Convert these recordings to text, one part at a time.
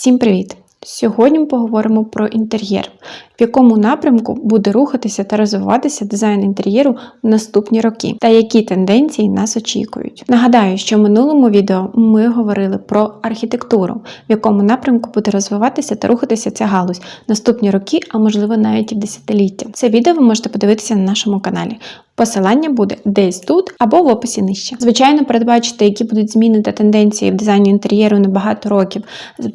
Всім привіт! Сьогодні ми поговоримо про інтер'єр, в якому напрямку буде рухатися та розвиватися дизайн інтер'єру в наступні роки, та які тенденції нас очікують. Нагадаю, що в минулому відео ми говорили про архітектуру, в якому напрямку буде розвиватися та рухатися ця галузь наступні роки, а можливо навіть і десятиліття. Це відео ви можете подивитися на нашому каналі. Посилання буде десь тут або в описі нижче. Звичайно, передбачити, які будуть зміни та тенденції в дизайні інтер'єру на багато років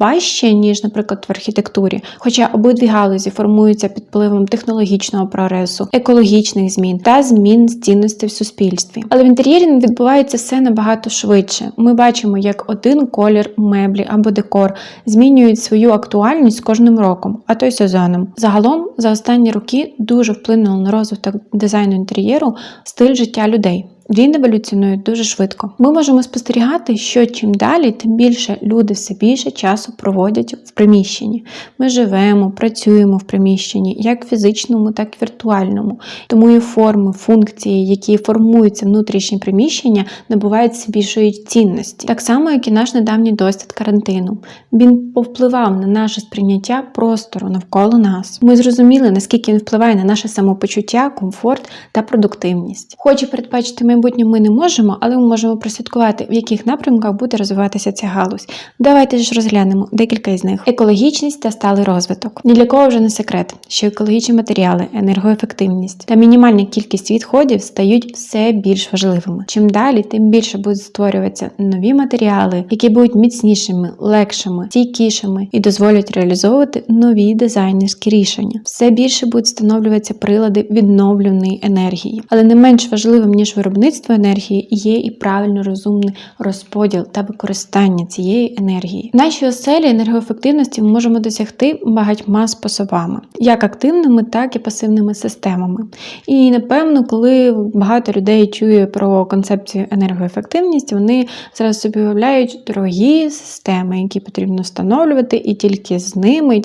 важче, ніж, наприклад, в архітектурі. Хоча обидві галузі формуються під впливом технологічного прогресу, екологічних змін та змін цінностей в суспільстві. Але в інтер'єрі відбувається все набагато швидше. Ми бачимо, як один колір меблі або декор змінюють свою актуальність кожним роком, а то й сезоном. Загалом за останні роки дуже вплинуло на розвиток дизайну інтер'єру стиль життя людей. Він еволюціонує дуже швидко. Ми можемо спостерігати, що чим далі, тим більше люди все більше часу проводять в приміщенні. Ми живемо, працюємо в приміщенні, як фізичному, так і віртуальному. Тому і форми, функції, які формуються внутрішні приміщення, набувають все більшої цінності. Так само, як і наш недавній досвід карантину. Він повпливав на наше сприйняття простору навколо нас. Ми зрозуміли, наскільки він впливає на наше самопочуття, комфорт та продуктивність. Хочу передбачити майбутнє ми не можемо, але ми можемо прослідкувати, в яких напрямках буде розвиватися ця галузь. Давайте ж розглянемо декілька із них: екологічність та сталий розвиток. Ні для кого вже не секрет, що екологічні матеріали, енергоефективність та мінімальна кількість відходів стають все більш важливими. Чим далі, тим більше будуть створюватися нові матеріали, які будуть міцнішими, легшими, стійкішими і дозволять реалізовувати нові дизайнерські рішення. Все більше будуть встановлюватися прилади відновленої енергії, але не менш важливим ніж виробництво енергії є і правильно розумний розподіл та використання цієї енергії. В нашій оселі енергоефективності ми можемо досягти багатьма способами, як активними, так і пасивними системами. І напевно, коли багато людей чує про концепцію енергоефективності, вони зараз собі уявляють дорогі системи, які потрібно встановлювати, і тільки з ними, і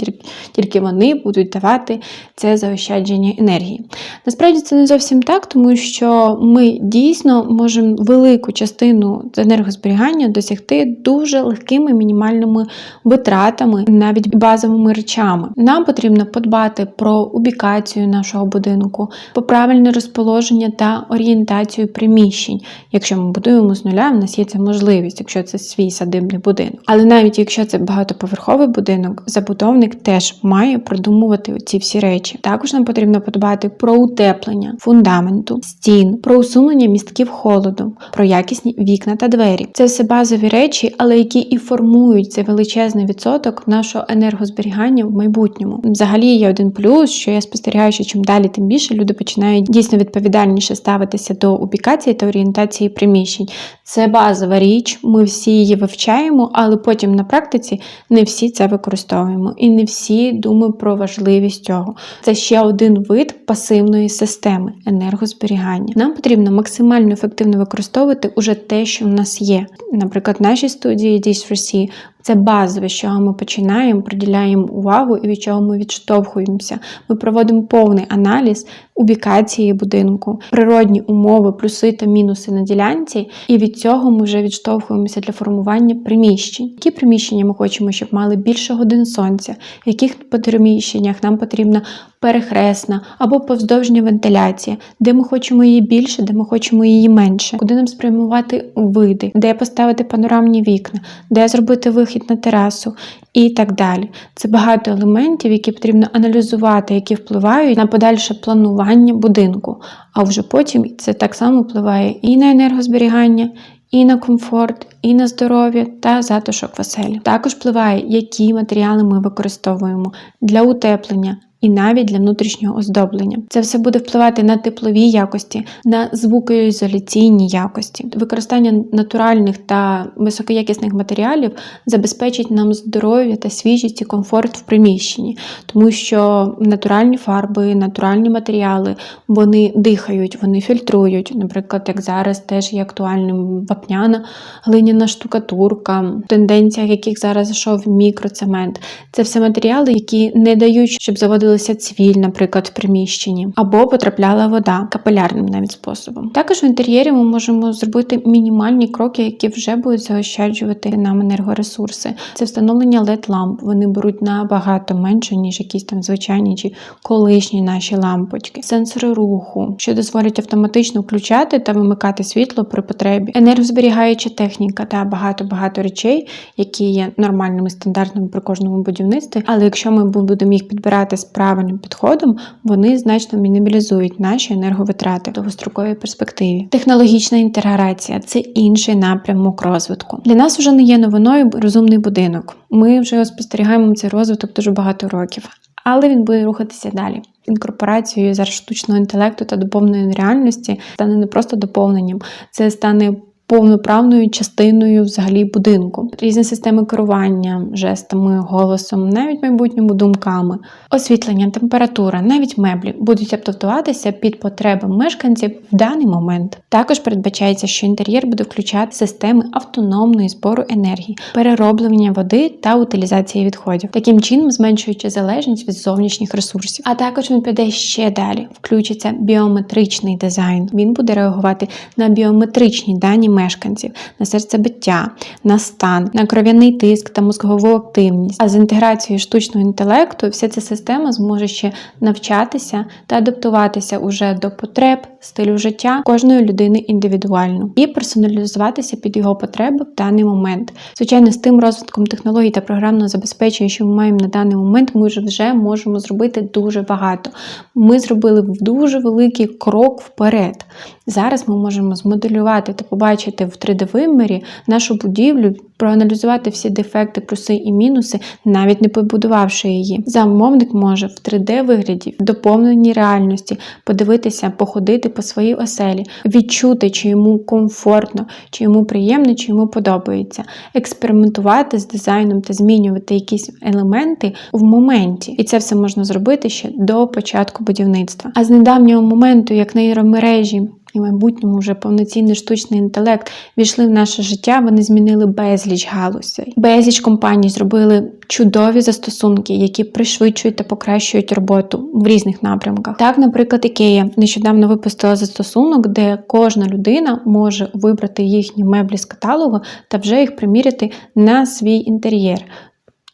тільки вони будуть давати це заощадження енергії. Насправді це не зовсім так, тому що ми дійсно можемо велику частину енергозберігання досягти дуже легкими мінімальними витратами, навіть базовими речами. Нам потрібно подбати про убікацію нашого будинку, про правильне розположення та орієнтацію приміщень. Якщо ми будуємо з нуля, в нас є ця можливість, якщо це свій садибний будинок. Але навіть якщо це багатоповерховий будинок, забудовник теж має продумувати ці всі речі. Також нам потрібно подбати про утеплення фундаменту, стін, про усунення містків холоду, про якісні вікна та двері. Це все базові речі, але які і формують цей величезний відсоток нашого енергозберігання в майбутньому. Взагалі є один плюс, що я спостерігаю, що чим далі, тим більше люди починають дійсно відповідальніше ставитися до убікації та орієнтації приміщень. Це базова річ, ми всі її вивчаємо, але потім на практиці не всі це використовуємо і не всі думають про важливість цього. Це ще один вид пасивної системи енергозберігання. Нам потрібно максимально ефективно використовувати уже те, що в нас є. Наприклад, в нашій студії D3C це базове, з чого ми починаємо, приділяємо увагу і від чого ми відштовхуємося. Ми проводимо повний аналіз убікації будинку, природні умови, плюси та мінуси на ділянці, і від цього ми вже відштовхуємося для формування приміщень. Які приміщення ми хочемо, щоб мали більше годин сонця, в яких приміщеннях нам потрібна перехресна або повздовжня вентиляція, де ми хочемо її більше, де ми хочемо її менше, куди нам спрямувати види, де поставити панорамні вікна, де зробити вихід на терасу і так далі. Це багато елементів, які потрібно аналізувати, які впливають на подальше планування будинку. А вже потім це так само впливає і на енергозберігання. І на комфорт, і на здоров'я та затишок в оселі. Також впливає, які матеріали ми використовуємо для утеплення, і навіть для внутрішнього оздоблення. Це все буде впливати на теплові якості, на звукоізоляційні якості. Використання натуральних та високоякісних матеріалів забезпечить нам здоров'я та свіжість і комфорт в приміщенні, тому що натуральні фарби, натуральні матеріали вони дихають, вони фільтрують. Наприклад, як зараз теж є актуальним вапняна глиняна штукатурка, в тенденціях яких зараз зайшов мікроцемент. Це все матеріали, які не дають, щоб заводилася цвіль, наприклад, в приміщенні, або потрапляла вода капілярним навіть способом. Також в інтер'єрі ми можемо зробити мінімальні кроки, які вже будуть заощаджувати нам енергоресурси. Це встановлення led ламп. Вони беруть набагато менше, ніж якісь там звичайні чи колишні наші лампочки, сенсори руху, що дозволять автоматично включати та вимикати світло при потребі, енергозберігаюча техніка та багато-багато речей, які є нормальними стандартними при кожному будівництві. Але якщо ми будемо їх підбирати з правильним підходом, вони значно мінімалізують наші енерговитрати в довгостроковій перспективі. Технологічна інтеграція це інший напрямок розвитку. Для нас вже не є новиною розумний будинок. Ми вже спостерігаємо цей розвиток дуже багато років. Але він буде рухатися далі. Інкорпорацією зараз штучного інтелекту та доповненої реальності стане не просто доповненням, це стане повноправною частиною взагалі будинку. Різні системи керування, жестами, голосом, навіть майбутньому думками, освітлення, температура, навіть меблі будуть адаптуватися під потреби мешканців в даний момент. Також передбачається, що інтер'єр буде включати системи автономної збору енергії, перероблення води та утилізації відходів, таким чином зменшуючи залежність від зовнішніх ресурсів. А також він піде ще далі. Включиться біометричний дизайн. Він буде реагувати на біометричні дані мешканців, на серцебиття, на стан, на кров'яний тиск та мозкову активність. А з інтеграцією штучного інтелекту вся ця система зможе ще навчатися та адаптуватися уже до потреб, стилю життя кожної людини індивідуально і персоналізуватися під його потреби в даний момент. Звичайно, з тим розвитком технологій та програмного забезпечення, що ми маємо на даний момент, ми вже можемо зробити дуже багато. Ми зробили дуже великий крок вперед. Зараз ми можемо змоделювати та побачити в 3D-вимірі нашу будівлю, проаналізувати всі дефекти, плюси і мінуси, навіть не побудувавши її. Замовник може в 3D-вигляді, в доповненій реальності подивитися, походити по своїй оселі, відчути, чи йому комфортно, чи йому приємно, чи йому подобається, експериментувати з дизайном та змінювати якісь елементи в моменті. І це все можна зробити ще до початку будівництва. А з недавнього моменту, як нейромережі, і в майбутньому вже повноцінний штучний інтелект війшли в наше життя, вони змінили безліч галузей. Безліч компаній зробили чудові застосунки, які пришвидшують та покращують роботу в різних напрямках. Так, наприклад, Ікея нещодавно випустила застосунок, де кожна людина може вибрати їхні меблі з каталогу та вже їх приміряти на свій інтер'єр.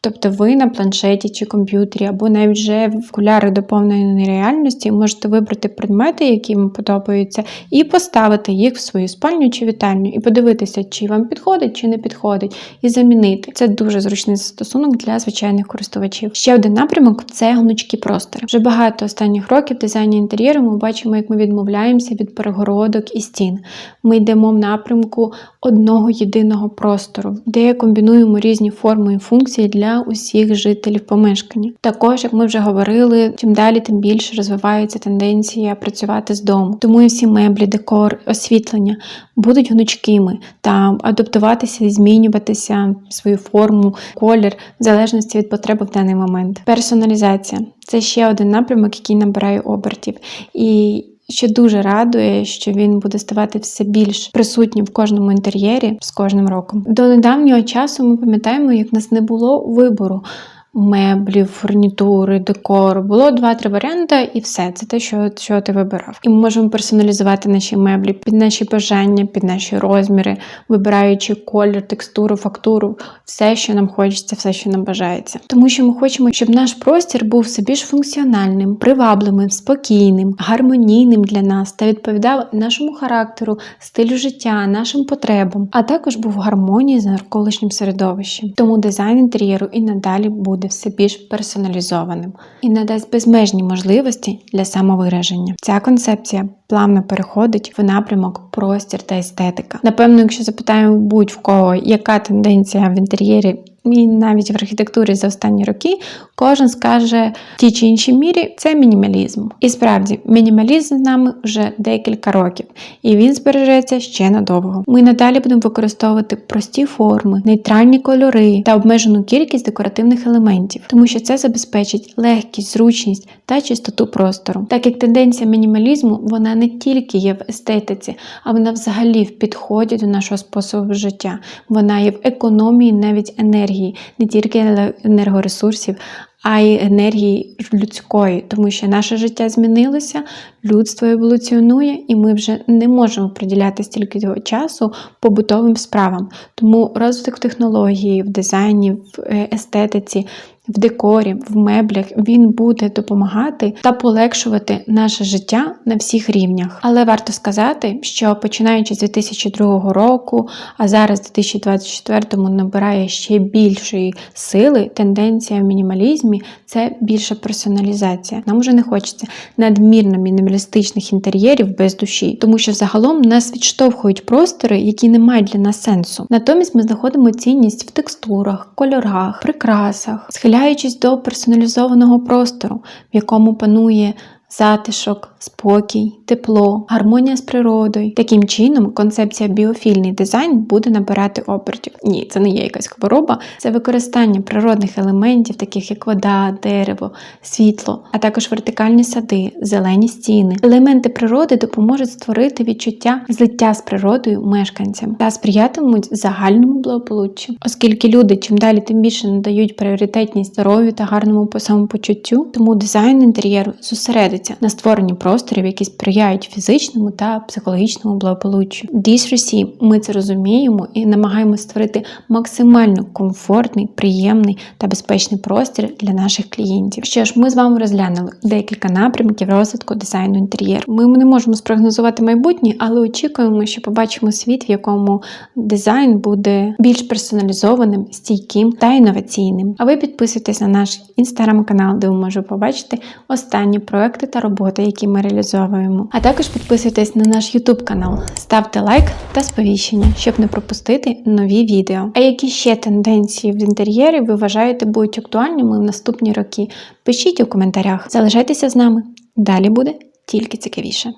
Тобто ви на планшеті чи комп'ютері, або навіть вже в окуляри доповненої реальності можете вибрати предмети, які вам подобаються, і поставити їх в свою спальню чи вітальню, і подивитися, чи вам підходить, чи не підходить, і замінити. Це дуже зручний застосунок для звичайних користувачів. Ще один напрямок це гнучкі простори. Вже багато останніх років дизайні інтер'єру ми бачимо, як ми відмовляємося від перегородок і стін. Ми йдемо в напрямку одного єдиного простору, де комбінуємо різні форми і функції для усіх жителів помешкання. Також, як ми вже говорили, чим далі, тим більше розвивається тенденція працювати з дому. Тому і всі меблі, декор, освітлення будуть гнучкими та адаптуватися і змінюватися свою форму, колір в залежності від потреби в даний момент. Персоналізація це ще один напрямок, який набирає обертів. І що дуже радує, що він буде ставати все більш присутнім в кожному інтер'єрі з кожним роком. До недавнього часу ми пам'ятаємо, як нас не було вибору меблів, фурнітури, декору. Було два-три варіанти, і все. Це те, що, що ти вибирав. І ми можемо персоналізувати наші меблі під наші бажання, під наші розміри, вибираючи колір, текстуру, фактуру, все, що нам хочеться, все, що нам бажається. Тому що ми хочемо, щоб наш простір був все більш функціональним, привабливим, спокійним, гармонійним для нас та відповідав нашому характеру, стилю життя, нашим потребам, а також був в гармонії з навколишнім середовищем. Тому дизайн інтер'єру і надалі буде все більш персоналізованим і надасть безмежні можливості для самовираження. Ця концепція плавно переходить в напрямок простір та естетика. Напевно, якщо запитаємо будь-в кого, яка тенденція в інтер'єрі і навіть в архітектурі за останні роки, кожен скаже в тій чи іншій мірі це мінімалізм. І справді, мінімалізм з нами вже декілька років, і він збережеться ще надовго. Ми надалі будемо використовувати прості форми, нейтральні кольори та обмежену кількість декоративних елементів, тому що це забезпечить легкість, зручність та чистоту простору. Так як тенденція мінімалізму вона не тільки є в естетиці, а вона взагалі в підході до нашого способу життя. Вона є в економії навіть енергії, не тільки енергоресурсів, а й енергії людської, тому що наше життя змінилося, людство еволюціонує, і ми вже не можемо приділяти стільки цього часу побутовим справам. Тому розвиток технології в дизайні, в е, естетиці. В декорі, в меблях він буде допомагати та полегшувати наше життя на всіх рівнях. Але варто сказати, що починаючи з 2002 року, а зараз в 2024 набирає ще більшої сили, тенденція в мінімалізмі це більша персоналізація. Нам уже не хочеться надмірно мінімалістичних інтер'єрів без душі, тому що загалом нас відштовхують простори, які не мають для нас сенсу. Натомість ми знаходимо цінність в текстурах, кольорах, прикрасах, схиляючись до персоналізованого простору, в якому панує затишок, спокій, тепло, гармонія з природою. Таким чином, концепція біофільний дизайн буде набирати обертів. Ні, це не є якась хвороба, це використання природних елементів, таких як вода, дерево, світло, а також вертикальні сади, зелені стіни. Елементи природи допоможуть створити відчуття злиття з природою мешканцям та сприятимуть загальному благополуччю, оскільки люди чим далі тим більше надають пріоритетність здоров'ю та гарному самопочуттю, тому дизайн інтер'єру зосередиться на створенні просторів, які сприяють фізичному та психологічному благополуччю. D3C ми це розуміємо і намагаємося створити максимально комфортний, приємний та безпечний простір для наших клієнтів. Що ж, ми з вами розглянули декілька напрямків розвитку дизайну інтер'єру. Ми не можемо спрогнозувати майбутнє, але очікуємо, що побачимо світ, в якому дизайн буде більш персоналізованим, стійким та інноваційним. А ви підписуйтесь на наш інстаграм-канал, де ви можете побачити останні проекти та роботи, які ми реалізовуємо. А також підписуйтесь на наш YouTube канал, ставте лайк та сповіщення, щоб не пропустити нові відео. А які ще тенденції в інтер'єрі ви вважаєте будуть актуальними в наступні роки? Пишіть у коментарях. Залишайтеся з нами. Далі буде тільки цікавіше.